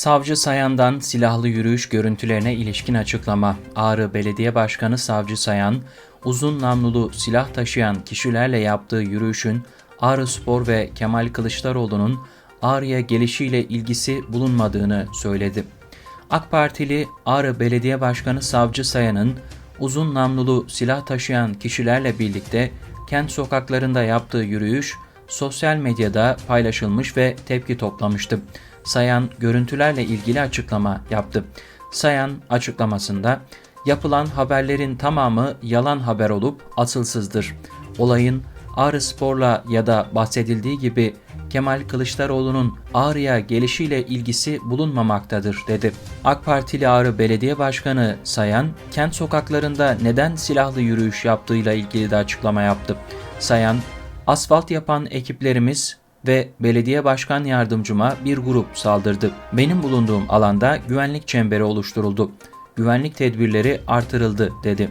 Savcı Sayan'dan silahlı yürüyüş görüntülerine ilişkin açıklama. Ağrı Belediye Başkanı Savcı Sayan, uzun namlulu silah taşıyan kişilerle yaptığı yürüyüşün Ağrı Spor ve Kemal Kılıçdaroğlu'nun Ağrı'ya gelişiyle ilgisi bulunmadığını söyledi. AK Partili Ağrı Belediye Başkanı Savcı Sayan'ın uzun namlulu silah taşıyan kişilerle birlikte kent sokaklarında yaptığı yürüyüş sosyal medyada paylaşılmış ve tepki toplamıştı. Sayan görüntülerle ilgili açıklama yaptı. Sayan açıklamasında yapılan haberlerin tamamı yalan haber olup asılsızdır. Olayın Ağrı Spor'la ya da bahsedildiği gibi Kemal Kılıçdaroğlu'nun Ağrı'ya gelişiyle ilgisi bulunmamaktadır dedi. AK Partili Ağrı Belediye Başkanı Sayan, kent sokaklarında neden silahlı yürüyüş yaptığıyla ilgili de açıklama yaptı. Sayan, asfalt yapan ekiplerimiz ve belediye başkan yardımcıma bir grup saldırdı. Benim bulunduğum alanda güvenlik çemberi oluşturuldu. Güvenlik tedbirleri artırıldı dedi.